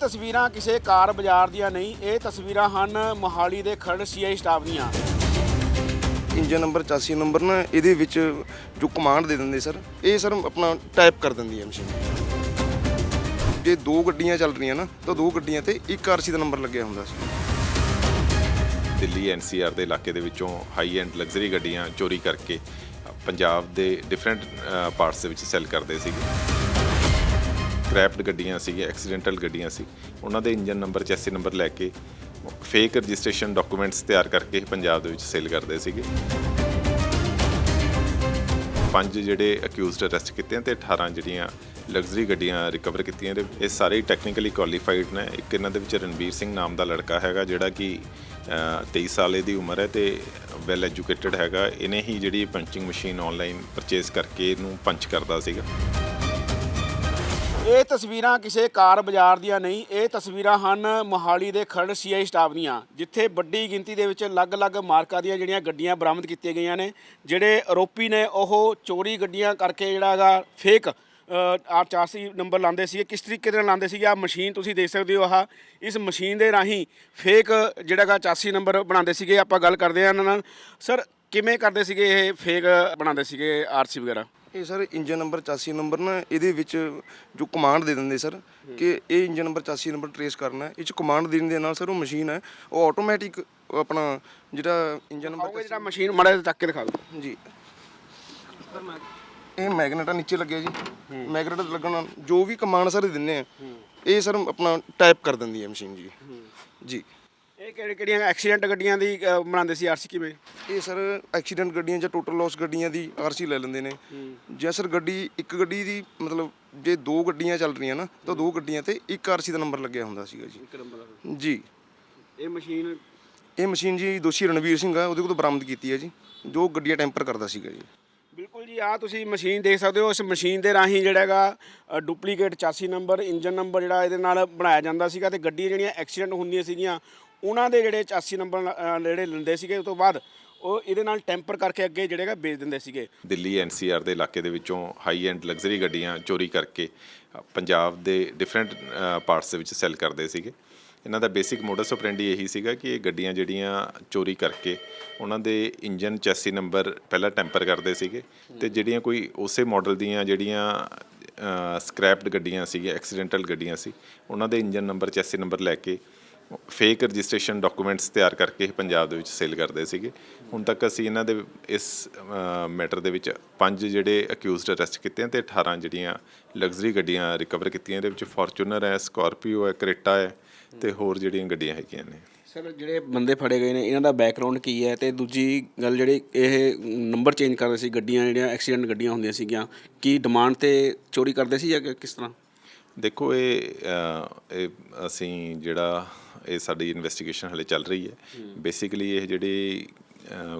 ਤਸਵੀਰਾਂ ਕਿਸੇ ਕਾਰ ਬਾਜ਼ਾਰ ਦੀਆਂ ਨਹੀਂ ਇਹ ਤਸਵੀਰਾਂ ਹਨ ਮੋਹਾਲੀ ਦੇ ਖਰੜ ਸੀਆਈ ਸਟਾਫ ਦੀਆਂ। ਇੰਜਨ ਨੰਬਰ 84 ਨੰਬਰ ਨਾ ਇਹਦੇ ਵਿੱਚ ਜੋ ਕਮਾਂਡ ਦੇ ਦਿੰਦੇ ਸਰ ਇਹ ਸਰ ਆਪਣਾ ਟਾਈਪ ਕਰ ਦਿੰਦੀ ਹੈ ਮਸ਼ੀਨ ਜੇ ਦੋ ਗੱਡੀਆਂ ਚੱਲ ਰਹੀਆਂ ਨਾ ਤਾਂ ਦੋ ਗੱਡੀਆਂ ਤੇ ਇੱਕ ਆਰਸੀ ਦਾ ਨੰਬਰ ਲੱਗਿਆ ਹੁੰਦਾ ਸੀ। ਦਿੱਲੀ ਐਨਸੀਆਰ ਦੇ ਇਲਾਕੇ ਦੇ ਵਿੱਚੋਂ ਹਾਈ ਐਂਡ ਲਗਜ਼ਰੀ ਗੱਡੀਆਂ ਚੋਰੀ ਕਰਕੇ ਪੰਜਾਬ ਦੇ ਡਿਫਰੈਂਟ ਪਾਰਟਸ ਦੇ ਵਿੱਚ ਸੈੱਲ ਕਰਦੇ ਸੀਗੇ। ਸਕ੍ਰੈਪਡ ਗੱਡੀਆਂ ਸੀਗੀਆਂ ਐਕਸੀਡੈਂਟਲ ਗੱਡੀਆਂ ਸੀ ਉਹਨਾਂ ਦੇ ਇੰਜਨ ਨੰਬਰ ਚੈਸੀ ਨੰਬਰ ਲੈ ਕੇ ਫੇਕ ਰਜਿਸਟ੍ਰੇਸ਼ਨ ਡਾਕੂਮੈਂਟਸ ਤਿਆਰ ਕਰਕੇ ਪੰਜਾਬ ਦੇ ਵਿੱਚ ਸੇਲ ਕਰਦੇ ਸੀਗੇ। ਪੰਜ ਜਿਹੜੇ ਅਕਿਊਜ਼ਡ ਅਰੈਸਟ ਕੀਤੇ ਹਨ ਤੇ 18 ਜਿਹੜੀਆਂ ਲਗਜ਼ਰੀ ਗੱਡੀਆਂ ਰਿਕਵਰ ਕੀਤੀਆਂ ਨੇ ਇਹ ਸਾਰੇ ਟੈਕਨੀਕਲੀ ਕੁਆਲੀਫਾਈਡ ਨੇ। ਇੱਕ ਇਹਨਾਂ ਦੇ ਵਿੱਚ ਰਣਬੀਰ ਸਿੰਘ ਨਾਮ ਦਾ ਲੜਕਾ ਹੈਗਾ ਜਿਹੜਾ ਕਿ ਅ, 23 ਸਾਲ ਦੀ ਉਮਰ ਹੈ ਤੇ ਵੈਲ ਐਜੂਕੇਟਡ ਹੈਗਾ। ਇਹਨੇ ਹੀ ਜਿਹੜੀ ਪੰਚਿੰਗ ਮਸ਼ੀਨ ਆਨਲਾਈਨ ਪਰਚੇਸ ਕਰਕੇ ਇਹਨੂੰ ਪੰਚ ਕਰਦਾ ਸੀਗਾ। ਇਹ ਤਸਵੀਰਾਂ ਕਿਸੇ ਕਾਰ ਬਾਜ਼ਾਰ ਦੀਆਂ ਨਹੀਂ, ਇਹ ਤਸਵੀਰਾਂ ਹਨ ਮੋਹਾਲੀ ਦੇ ਖਰੜ ਸੀਆਈ ਸਟਾਫ ਦੀਆਂ, ਜਿੱਥੇ ਵੱਡੀ ਗਿਣਤੀ ਦੇ ਵਿੱਚ ਅਲੱਗ-ਅਲੱਗ ਮਾਰਕਾਂ ਦੀਆਂ ਜਿਹੜੀਆਂ ਗੱਡੀਆਂ ਬਰਾਮਦ ਕੀਤੀਆਂ ਗਈਆਂ ਨੇ, ਜਿਹੜੇ ਆਰੋਪੀ ਨੇ ਉਹ ਚੋਰੀ ਗੱਡੀਆਂ ਕਰਕੇ ਜਿਹੜਾ ਹੈਗਾ ਫੇਕ ਆਰ 84 ਨੰਬਰ ਲਾਉਂਦੇ ਸੀਗੇ, ਕਿਸ ਤਰੀਕੇ ਨਾਲ ਲਾਉਂਦੇ ਸੀਗੇ ਆ ਮਸ਼ੀਨ ਤੁਸੀਂ ਦੇਖ ਸਕਦੇ ਹੋ, ਆਹ ਇਸ ਮਸ਼ੀਨ ਦੇ ਰਾਹੀਂ ਫੇਕ ਜਿਹੜਾ ਹੈਗਾ 84 ਨੰਬਰ ਬਣਾਉਂਦੇ ਸੀਗੇ, ਆਪਾਂ ਗੱਲ ਕਰਦੇ ਹਾਂ ਇਹਨਾਂ ਨਾਲ। ਸਰ, ਕਿਵੇਂ ਕਰਦੇ ਸੀਗੇ ਇਹ ਫੇਕ ਬਣਾਉਂਦੇ ਸੀਗੇ ਆਰਸੀ ਵਗੈਰਾ? ਇਹ ਸਰ ਇੰਜਨ ਨੰਬਰ 84 ਨੰਬਰ ਨਾ ਇਹਦੇ ਵਿੱਚ ਜੋ ਕਮਾਂਡ ਦੇ ਦਿੰਦੇ ਸਰ ਕਿ ਇਹ ਇੰਜਨ ਨੰਬਰ 84 ਨੰਬਰ ਟਰੇਸ ਕਰਨਾ ਹੈ। ਇਹ ਚ ਕਮਾਂਡ ਦੇਣ ਦੇ ਨਾਲ ਸਰ ਉਹ ਮਸ਼ੀਨ ਹੈ ਉਹ ਆਟੋਮੈਟਿਕ ਆਪਣਾ ਜਿਹੜਾ ਇੰਜਨ ਨੰਬਰ ਜਿਹੜਾ ਮਸ਼ੀਨ ਮਾੜਾ ਚੱਕ ਕੇ ਦਿਖਾ ਦਿਓ। ਜੀ। ਇਹ ਮੈਗਨੇਟਾ ਨੀਚੇ ਲੱਗਿਆ ਜੀ। ਮੈਗਨੇਟ ਲੱਗਣ ਨਾਲ ਜੋ ਵੀ ਕਮਾਂਡ ਸਰ ਦਿੰਨੇ ਆ ਇਹ ਸਰ ਆਪਣਾ ਟਾਈਪ ਕਰ ਦਿੰਦੀ ਹੈ ਮਸ਼ੀਨ ਜੀ। ਜੀ। ਇਹ ਕਿਹੜੇ ਕਿਹੜੀਆਂ ਐਕਸੀਡੈਂਟ ਗੱਡੀਆਂ ਦੀ ਅ, ਬਣਾਉਂਦੇ ਸੀ ਆਰਸੀ ਕਿਵੇਂ? ਇਹ ਸਰ ਐਕਸੀਡੈਂਟ ਗੱਡੀਆਂ ਜਾਂ ਟੋਟਲ ਲਾਸ ਗੱਡੀਆਂ ਦੀ ਆਰਸੀ ਲੈ ਲੈਂਦੇ ਨੇ। ਜਾਂ ਸਰ ਗੱਡੀ ਇੱਕ ਗੱਡੀ ਦੀ ਮਤਲਬ ਜੇ ਦੋ ਗੱਡੀਆਂ ਚੱਲ ਰਹੀਆਂ ਨਾ ਤਾਂ ਦੋ ਗੱਡੀਆਂ ਤੇ ਇੱਕ ਆਰਸੀ ਦਾ ਨੰਬਰ ਲੱਗਿਆ ਹੁੰਦਾ ਸੀਗਾ ਜੀ। ਇੱਕ ਨੰਬਰ ਜੀ। ਇਹ ਮਸ਼ੀਨ ਇਹ ਮਸ਼ੀਨ ਜੀ ਦੋਸ਼ੀ ਰਣਵੀਰ ਸਿੰਘ ਆ ਉਹਦੇ ਕੋਲ ਬਰਾਮਦ ਕੀਤੀ ਹੈ ਜੀ ਜੋ ਗੱਡੀਆਂ ਟੈਂਪਰ ਕਰਦਾ ਸੀਗਾ ਜੀ। ਬਿਲਕੁਲ ਜੀ ਆ ਤੁਸੀਂ ਮਸ਼ੀਨ ਦੇਖ ਸਕਦੇ ਹੋ ਇਸ ਮਸ਼ੀਨ ਦੇ ਰਾਹੀਂ ਜਿਹੜਾ ਹੈਗਾ ਡੁਪਲੀਕੇਟ 84 ਨੰਬਰ ਇੰਜਨ ਨੰਬਰ ਜਿਹੜਾ ਇਹਦੇ ਨਾਲ ਬਣਾਇਆ ਜਾਂਦਾ ਸੀਗਾ ਤੇ ਗੱਡੀਆਂ ਜਿਹੜੀਆਂ ਐਕਸੀਡੈਂਟ ਹੁੰਦੀਆਂ ਸੀਗੀਆਂ ਉਹਨਾਂ ਦੇ ਜਿਹੜੇ 84 ਨੰਬਰ ਅ, ਜਿਹੜੇ ਲੈਂਦੇ ਸੀਗੇ ਉਸ ਤੋਂ ਬਾਅਦ ਉਹ ਇਹਦੇ ਨਾਲ ਟੈਂਪਰ ਕਰਕੇ ਅੱਗੇ ਜਿਹੜੇ ਵੇਚ ਦਿੰਦੇ ਸੀਗੇ। ਦਿੱਲੀ ਐਨਸੀਆਰ ਦੇ ਇਲਾਕੇ ਦੇ ਵਿੱਚੋਂ ਹਾਈ ਐਂਡ ਲਗਜ਼ਰੀ ਗੱਡੀਆਂ ਚੋਰੀ ਕਰਕੇ ਅ, ਪੰਜਾਬ ਦੇ ਡਿਫਰੈਂਟ ਪਾਰਟਸ ਦੇ ਵਿੱਚ ਸੈੱਲ ਕਰਦੇ ਸੀਗੇ। ਇਹਨਾਂ ਦਾ ਬੇਸਿਕ ਮੋਡਸ ਆਪਰੈਂਡੀ ਇਹੀ ਸੀਗਾ ਕਿ ਇਹ ਗੱਡੀਆਂ ਜਿਹੜੀਆਂ ਚੋਰੀ ਕਰਕੇ ਉਹਨਾਂ ਦੇ ਇੰਜਨ ਚੈਸੀ ਨੰਬਰ ਪਹਿਲਾਂ ਟੈਂਪਰ ਕਰਦੇ ਸੀਗੇ ਤੇ ਜਿਹੜੀਆਂ ਕੋਈ ਉਸੇ ਮਾਡਲ ਦੀਆਂ ਜਿਹੜੀਆਂ ਸਕ੍ਰੈਪਡ ਗੱਡੀਆਂ ਸੀਗੀਆਂ ਐਕਸੀਡੈਂਟਲ ਗੱਡੀਆਂ ਸੀ ਉਹਨਾਂ ਦੇ ਇੰਜਨ ਨੰਬਰ ਚੈਸੀ ਨੰਬਰ ਲੈ ਕੇ ਫੇਕ ਰਜਿਸਟ੍ਰੇਸ਼ਨ ਡਾਕੂਮੈਂਟਸ ਤਿਆਰ ਕਰਕੇ ਪੰਜਾਬ ਦੇ ਵਿੱਚ ਸੇਲ ਕਰਦੇ ਸੀਗੇ। ਹੁਣ ਤੱਕ ਅਸੀਂ ਇਹਨਾਂ ਦੇ ਇਸ ਮੈਟਰ ਦੇ ਵਿੱਚ ਪੰਜ ਜਿਹੜੇ ਅਕਿਊਜ਼ਡ ਅਰੈਸਟ ਕੀਤੇ ਹਨ ਤੇ 18 ਜਿਹੜੀਆਂ ਲਗਜ਼ਰੀ ਗੱਡੀਆਂ ਰਿਕਵਰ ਕੀਤੀਆਂ ਇਹਦੇ ਵਿੱਚ ਫੋਰਚੂਨਰ ਹੈ ਸਕਾਰਪੀਓ ਹੈ ਕ੍ਰੇਟਾ ਹੈ ਤੇ ਹੋਰ ਜਿਹੜੀਆਂ ਗੱਡੀਆਂ ਹੈਗੀਆਂ ਨੇ। ਸਰ ਜਿਹੜੇ ਬੰਦੇ ਫੜੇ ਗਏ ਨੇ ਇਹਨਾਂ ਦਾ ਬੈਕਗ੍ਰਾਉਂਡ ਕੀ ਹੈ? ਤੇ ਦੂਜੀ ਗੱਲ ਜਿਹੜੀ ਇਹ ਨੰਬਰ ਚੇਂਜ ਕਰਦੇ ਸੀ ਗੱਡੀਆਂ ਜਿਹੜੀਆਂ ਐਕਸੀਡੈਂਟ ਗੱਡੀਆਂ ਹੁੰਦੀਆਂ ਸੀਗੀਆਂ ਕੀ ਡਿਮਾਂਡ ਤੇ ਚੋਰੀ ਕਰਦੇ ਸੀ ਜਾਂ ਕਿਸ ਤਰ੍ਹਾਂ? ਦੇਖੋ ਇਹ ਅਸੀਂ ਜਿਹੜਾ ਇਹ ਸਾਡੀ ਇਨਵੈਸਟੀਗੇਸ਼ਨ ਹਲੇ ਚੱਲ ਰਹੀ ਹੈ। ਬੇਸਿਕਲੀ ਇਹ ਜਿਹੜੀ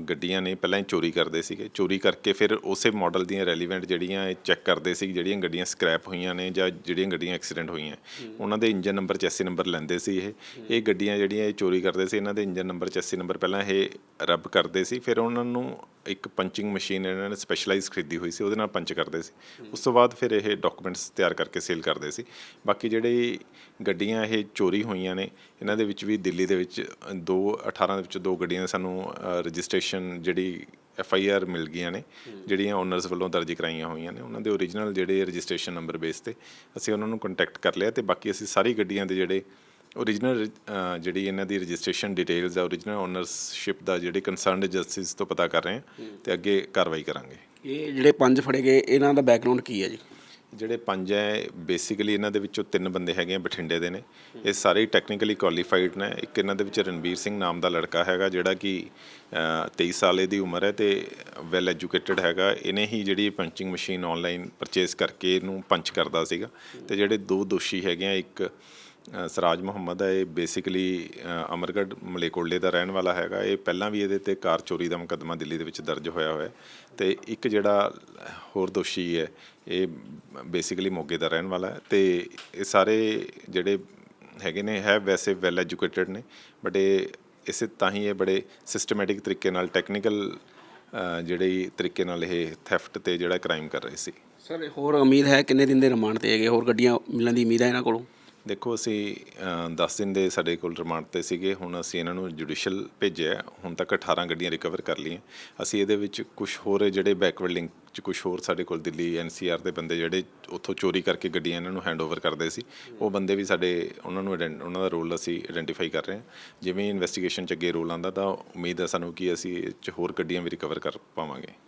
ਗੱਡੀਆਂ ਨੇ ਪਹਿਲਾਂ ਹੀ ਚੋਰੀ ਕਰਦੇ ਸੀਗੇ। ਚੋਰੀ ਕਰਕੇ ਫਿਰ ਉਸੇ ਮਾਡਲ ਦੀਆਂ ਰੈਲੀਵੈਂਟ ਜਿਹੜੀਆਂ ਇਹ ਚੈੱਕ ਕਰਦੇ ਸੀ ਜਿਹੜੀਆਂ ਗੱਡੀਆਂ ਸਕ੍ਰੈਪ ਹੋਈਆਂ ਨੇ ਜਾਂ ਜਿਹੜੀਆਂ ਗੱਡੀਆਂ ਐਕਸੀਡੈਂਟ ਹੋਈਆਂ। ਉਹਨਾਂ ਦੇ ਇੰਜਨ ਨੰਬਰ ਚੈਸੀ ਨੰਬਰ ਲੈਂਦੇ ਸੀ ਇਹ। ਇਹ ਗੱਡੀਆਂ ਜਿਹੜੀਆਂ ਇਹ ਚੋਰੀ ਕਰਦੇ ਸੀ ਇਹਨਾਂ ਦੇ ਇੰਜਨ ਨੰਬਰ ਚੈਸੀ ਨੰਬਰ ਪਹਿਲਾਂ ਇਹ ਰੱਬ ਕਰਦੇ ਸੀ। ਫਿਰ ਉਹਨਾਂ ਨੂੰ ਇੱਕ ਪੰਚਿੰਗ ਮਸ਼ੀਨ ਇਹਨਾਂ ਨੇ ਸਪੈਸ਼ਲਾਈਜ਼ ਖਰੀਦੀ ਹੋਈ ਸੀ, ਉਹਦੇ ਨਾਲ ਪੰਚ ਕਰਦੇ ਸੀ। ਉਸ ਤੋਂ ਬਾਅਦ ਫਿਰ ਇਹ ਡਾਕੂਮੈਂਟਸ ਤਿਆਰ ਕਰਕੇ ਸੇਲ ਕਰਦੇ ਸੀ। ਬਾਕੀ ਜਿਹੜੇ ਗੱਡੀਆਂ ਇਹ ਚੋਰੀ ਹੋਈਆਂ ਨੇ, ਇਹਨਾਂ ਦੇ ਵਿੱਚ ਵੀ ਦਿੱਲੀ ਦੇ ਵਿੱਚ ਦੋ 18 ਦੇ ਵਿੱਚ ਦੋ ਗੱਡੀਆਂ ਸਾਨੂੰ ਰਜਿਸਟ੍ਰੇਸ਼ਨ ਜਿਹੜੀ ਐਫ ਆਈ ਆਰ ਮਿਲ ਗਈਆਂ ਨੇ, ਜਿਹੜੀਆਂ ਓਨਰਸ ਵੱਲੋਂ ਦਰਜ ਕਰਾਈਆਂ ਹੋਈਆਂ ਨੇ। ਉਹਨਾਂ ਦੇ ਓਰੀਜਨਲ ਜਿਹੜੇ ਰਜਿਸਟ੍ਰੇਸ਼ਨ ਨੰਬਰ ਬੇਸ ਤੇ ਅਸੀਂ ਉਹਨਾਂ ਨੂੰ ਕੰਟੈਕਟ ਕਰ ਲਿਆ ਤੇ ਬਾਕੀ ਅਸੀਂ ਸਾਰੀ ਗੱਡੀਆਂ ਦੇ ਜਿਹੜੇ ਓਰੀਜਨਲ ਜਿਹੜੀ ਇਹਨਾਂ ਦੀ ਰਜਿਸਟ੍ਰੇਸ਼ਨ ਡਿਟੇਲਸ ਆ ਓਰੀਜਨਲ ਓਨਰਸ਼ਿਪ ਦਾ ਜਿਹੜੇ ਕੰਸਰਨਡ ਜਸਟਿਸ ਤੋਂ ਪਤਾ ਕਰ ਰਹੇ ਹਾਂ ਤੇ ਅੱਗੇ ਕਾਰਵਾਈ ਕਰਾਂਗੇ। ਇਹ ਜਿਹੜੇ ਪੰਜ ਫੜੇ ਗਏ ਇਹਨਾਂ ਦਾ ਬੈਕਗ੍ਰਾਉਂਡ ਕੀ ਹੈ ਜੀ? ਜਿਹੜੇ ਪੰਜ ਹੈ ਬੇਸਿਕਲੀ ਇਹਨਾਂ ਦੇ ਵਿੱਚੋਂ ਤਿੰਨ ਬੰਦੇ ਹੈਗੇ ਆ ਬਠਿੰਡੇ ਦੇ ਨੇ। ਇਹ ਸਾਰੇ ਟੈਕਨੀਕਲੀ ਕੁਆਲੀਫਾਈਡ ਨੇ। ਇੱਕ ਇਹਨਾਂ ਦੇ ਵਿੱਚ ਰਣਬੀਰ ਸਿੰਘ ਨਾਮ ਦਾ ਲੜਕਾ ਹੈਗਾ ਜਿਹੜਾ ਕਿ ਅ, 23 ਸਾਲ ਦੀ ਉਮਰ ਹੈ ਤੇ ਵੈਲ ਐਜੂਕੇਟਿਡ ਹੈਗਾ। ਇਹਨੇ ਹੀ ਜਿਹੜੀ ਪੰਚਿੰਗ ਮਸ਼ੀਨ ਆਨਲਾਈਨ ਪਰਚੇਸ ਕਰਕੇ ਇਹਨੂੰ ਪੰਚ ਕਰਦਾ ਸੀਗਾ। ਤੇ ਜਿਹੜੇ ਦੋ ਦੋਸ਼ੀ ਹੈਗੇ ਆ ਇੱਕ ਸਰਾਜ ਮੁਹੰਮਦ ਹੈ, ਇਹ ਬੇਸਿਕਲੀ ਅਮਰਗੜ੍ਹ ਮਲੇਕੋਲੇ ਦਾ ਰਹਿਣ ਵਾਲਾ ਹੈਗਾ। ਇਹ ਪਹਿਲਾਂ ਵੀ ਇਹਦੇ ਤੇ ਕਾਰ ਚੋਰੀ ਦਾ ਮੁਕੱਦਮਾ ਦਿੱਲੀ ਦੇ ਵਿੱਚ ਦਰਜ ਹੋਇਆ ਹੋਇਆ ਹੈ। ਤੇ ਇੱਕ ਜਿਹੜਾ ਹੋਰ ਦੋਸ਼ੀ ਹੈ, ਇਹ ਬੇਸਿਕਲੀ ਮੋਗੇ ਦਾ ਰਹਿਣ ਵਾਲਾ ਹੈ। ਤੇ ਇਹ ਸਾਰੇ ਜਿਹੜੇ ਹੈਗੇ ਨੇ, ਹੈ ਵੈਸੇ ਵੈਲ ਐਜੂਕੇਟਿਡ ਨੇ ਬਟ ਇਹ ਇਸੇ ਤਾਂ ਹੀ ਇਹ ਬੜੇ ਸਿਸਟਮੈਟਿਕ ਤਰੀਕੇ ਨਾਲ ਟੈਕਨੀਕਲ ਜਿਹੜੇ ਤਰੀਕੇ ਨਾਲ ਇਹ ਥੈਫਟ ਤੇ ਜਿਹੜਾ ਕ੍ਰਾਈਮ ਕਰ ਰਹੇ ਸੀ। ਸਰ, ਹੋਰ ਉਮੀਦ ਹੈ ਕਿੰਨੇ ਦਿਨ ਦੇ ਰਿਮਾਂਡ ਤੇ ਹੈਗੇ? ਹੋਰ ਗੱਡੀਆਂ ਮਿਲਣ ਦੀ ਉਮੀਦ ਹੈ ਇਹਨਾਂ ਕੋਲੋਂ? ਦੇਖੋ, ਅਸੀਂ 10 ਦਿਨ ਦੇ ਸਾਡੇ ਕੋਲ ਰਿਮਾਂਡ ਤੇ ਸੀਗੇ। ਹੁਣ ਅਸੀਂ ਇਹਨਾਂ ਨੂੰ ਜੁਡੀਸ਼ੀਅਲ ਭੇਜਿਆ ਹੁਣ ਤੱਕ 18 ਗੱਡੀਆਂ ਰਿਕਵਰ ਕਰ ਲਈਆਂ। ਅਸੀਂ ਇਹਦੇ ਵਿੱਚ ਕੁਝ ਹੋਰ ਜਿਹੜੇ ਬੈਕਵਰਡ ਲਿੰਕ ਚ ਕੁਝ ਹੋਰ ਸਾਡੇ ਕੋਲ ਦਿੱਲੀ ਐਨਸੀਆਰ ਦੇ ਬੰਦੇ ਜਿਹੜੇ ਉੱਥੋਂ ਚੋਰੀ ਕਰਕੇ ਗੱਡੀਆਂ ਇਹਨਾਂ ਨੂੰ ਹੈਂਡਓਵਰ ਕਰਦੇ ਸੀ। ਉਹ ਬੰਦੇ ਵੀ ਸਾਡੇ, ਉਹਨਾਂ ਨੂੰ ident- ਉਹਨਾਂ ਦਾ ਰੋਲ ਅਸੀਂ ਆਇਡੈਂਟੀਫਾਈ ਕਰ ਰਹੇ ਹਾਂ। ਜਿਵੇਂ ਇਨਵੈਸਟੀਗੇਸ਼ਨ ਚ ਅੱਗੇ ਰੋਲ ਆਂਦਾ ਤਾਂ ਉਮੀਦ ਹੈ ਸਾਨੂੰ ਕਿ ਅਸੀਂ ਇਹ ਚ ਹੋਰ ਗੱਡੀਆਂ ਵੀ ਰਿਕਵਰ ਕਰ ਪਾਵਾਂਗੇ।